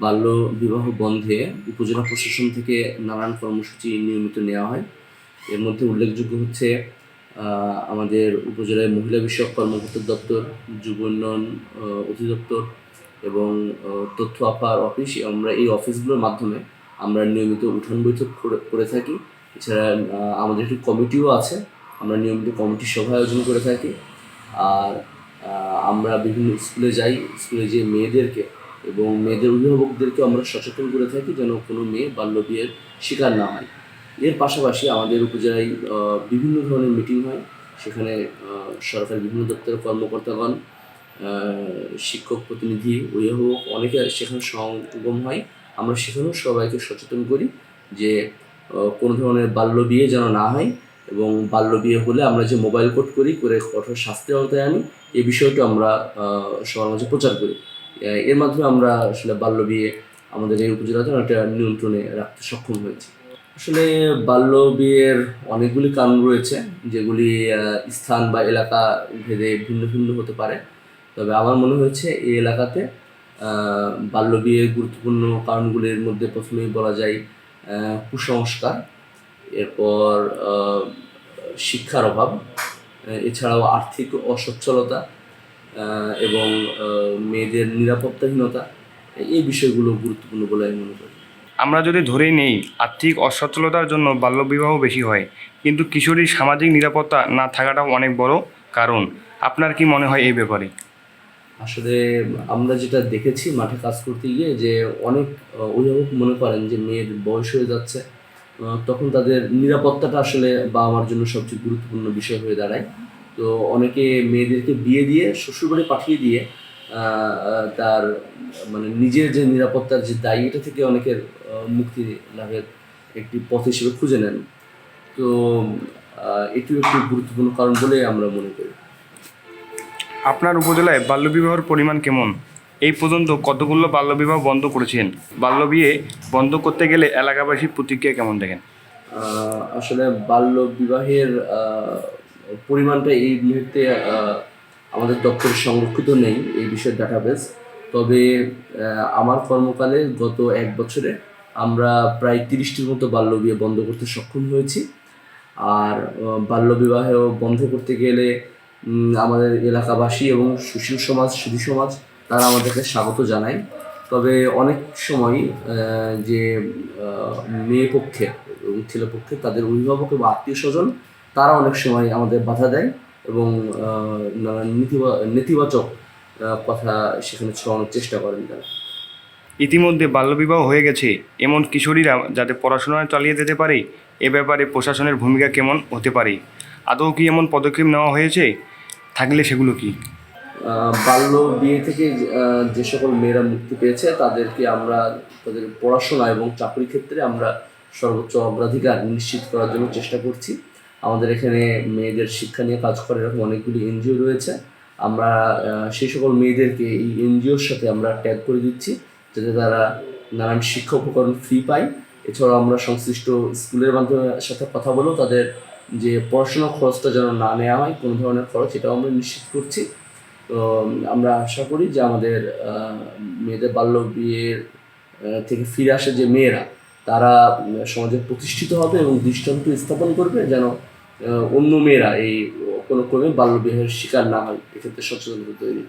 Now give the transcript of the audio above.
বাল্য বিবাহ বন্ধে উপজেলা প্রশাসন থেকে নানান কর্মসূচি নিয়মিত নেওয়া হয়। এর মধ্যে উল্লেখযোগ্য হচ্ছে আমাদের উপজেলায় মহিলা বিষয়ক কর্মকর্তা দপ্তর, যুব উন্নয়ন অধিদপ্তর এবং তথ্য আপার অফিস। আমরা এই অফিসগুলোর মাধ্যমে আমরা নিয়মিত উঠান বৈঠক করে- থাকি। এছাড়া আমাদের একটি কমিটিও আছে। আমরা নিয়মিত কমিটি সভা আয়োজন করে থাকি। আর আমরা বিভিন্ন স্কুলে যাই। স্কুলে যে মেয়েদেরকে এবং মেয়েদের অভিভাবকদেরকে আমরা সচেতন করে থাকি যেন কোনো মেয়ে বাল্য বিয়ের শিকার না হয়। এর পাশাপাশি আমাদের উপজেলায় বিভিন্ন ধরনের মিটিং হয়। সেখানে সরকারি বিভিন্ন দপ্তরের কর্মকর্তাগণ শিক্ষক প্রতিনিধি, অভিভাবক অনেকে সেখানে সমাগম হয়। আমরা সেখানেও সবাইকে সচেতন করি যে কোনো ধরনের বাল্য বিয়ে যেন না হয় এবং বাল্য বিয়ে হলে আমরা যে মোবাইল কোড করি, করে কঠোর শাস্তির আওতায় আনি এই বিষয়টা আমরা সবার মাঝে প্রচার করি। এর মাধ্যমে আমরা আসলে বাল্য বিয়ে আমাদের এই উপজেলাতে একটা নিয়ন্ত্রণে রাখতে সক্ষম হয়েছি। আসলে বাল্য বিয়ের অনেকগুলি কারণ রয়েছে, যেগুলি স্থান বা এলাকা ভেদে ভিন্ন ভিন্ন হতে পারে। তবে আমার মনে হয়েছে এই এলাকাতে বাল্য বিয়ের গুরুত্বপূর্ণ কারণগুলির মধ্যে প্রথমেই বলা যায় কুসংস্কার, এরপর শিক্ষার অভাব, এছাড়াও আর্থিক অসচ্ছলতা এবং মেয়েদের নিরাপত্তাহীনতা এই বিষয়গুলো গুরুত্বপূর্ণ বলে আমি মনে করি। আমরা যদি ধরেই নেই আর্থিক অসচ্ছলতার জন্য বাল্যবিবাহ বেশি হয় কিন্তু কিশোরীর সামাজিক নিরাপত্তা না থাকাটাও অনেক বড় কারণ। আপনার কি মনে হয় এই ব্যাপারে? আসলে আমরা যেটা দেখেছি মাঠে কাজ করতে গিয়ে যে অনেক অভিভাবক মনে করেন যে মেয়ের বয়স হয়ে যাচ্ছে তখন তাদের নিরাপত্তাটা আসলে বাবা মার জন্য সবচেয়ে গুরুত্বপূর্ণ বিষয় হয়ে দাঁড়ায়। তো অনেকে মেয়েদেরকে বিয়ে দিয়ে শ্বশুরবাড়ি পাঠিয়ে দিয়ে তার মানে নিজের যে নিরাপত্তার যে দায়ী এটা থেকে অনেকের মুক্তি লাভের একটি পথ হিসেবে খুঁজে নেন। তো এটিও একটি গুরুত্বপূর্ণ কারণ বলে আমরা মনে করি। আপনার উপজেলায় বাল্যবিবাহের পরিমাণ কেমন? এই পর্যন্ত কতগুলো বাল্যবিবাহ বন্ধ করেছেন? বাল্যবিয়ে বন্ধ করতে গেলে এলাকাবাসীর প্রতিক্রিয়া কেমন দেখেন? আসলে বাল্য বিবাহের পরিমাণটা এই মুহূর্তে আমাদের দপ্তরে সংরক্ষিত নেই এই বিষয়ের ডাটাবেস তবে আমার কর্মকালে গত এক বছরে আমরা প্রায় তিরিশটির মতো বাল্য বিয়ে বন্ধ করতে সক্ষম হয়েছি। আর আহ, বাল্য বিবাহ বন্ধ করতে গেলে আমাদের এলাকাবাসী এবং সুশীল সমাজ সুধী সমাজ তারা আমাদেরকে স্বাগত জানায়। তবে অনেক সময় যে মেয়ে পক্ষে এবং ছেলে পক্ষে তাদের অভিভাবক এবং আত্মীয় স্বজন তারা অনেক সময় আমাদের বাধা দেয় এবং নানান নেতিবাচক কথা সেখানে ছড়ানোর চেষ্টা করেন তারা। ইতিমধ্যে বাল্যবিবাহ হয়ে গেছে। এমন কিশোরীরা যাতে পড়াশোনা চালিয়ে যেতে পারে এ ব্যাপারে প্রশাসনের ভূমিকা কেমন হতে পারে? আদৌ কি এমন পদক্ষেপ নেওয়া হয়েছে? থাকলে সেগুলো কি? বাল্য বিয়ে থেকে যে সকল মেয়েরা মুক্তি পেয়েছে তাদেরকে আমরা তাদের পড়াশোনা এবং চাকরি ক্ষেত্রে আমরা সর্বোচ্চ অগ্রাধিকার নিশ্চিত করার জন্য চেষ্টা করছি। আমাদের এখানে মেয়েদের শিক্ষা নিয়ে কাজ করে এরকম অনেকগুলি এনজিও রয়েছে। আমরা সেই সকল মেয়েদেরকে এই এনজিওর সাথে আমরা ট্যাগ করে দিচ্ছি যাতে তারা নানান শিক্ষা উপকরণ ফ্রি পায়। এছাড়াও আমরা সংশ্লিষ্ট স্কুলের মাধ্যমে সাথে কথা বলেও তাদের যে পড়াশোনার খরচটা যেন না নেওয়া হয়, কোনো ধরনের খরচ, এটাও আমরা নিশ্চিত করছি। তো, আমরা আশা করি যে আমাদের মেয়েদের বাল্য বিয়ের থেকে ফিরে আসে যে মেয়েরা তারা সমাজে প্রতিষ্ঠিত হবে এবং দৃষ্টান্ত স্থাপন করবে যেন অন্য মেয়েরা এই কোনো ক্রমে বাল্য বিবাহের শিকার না হয়, এক্ষেত্রে সচেতনতা তৈরি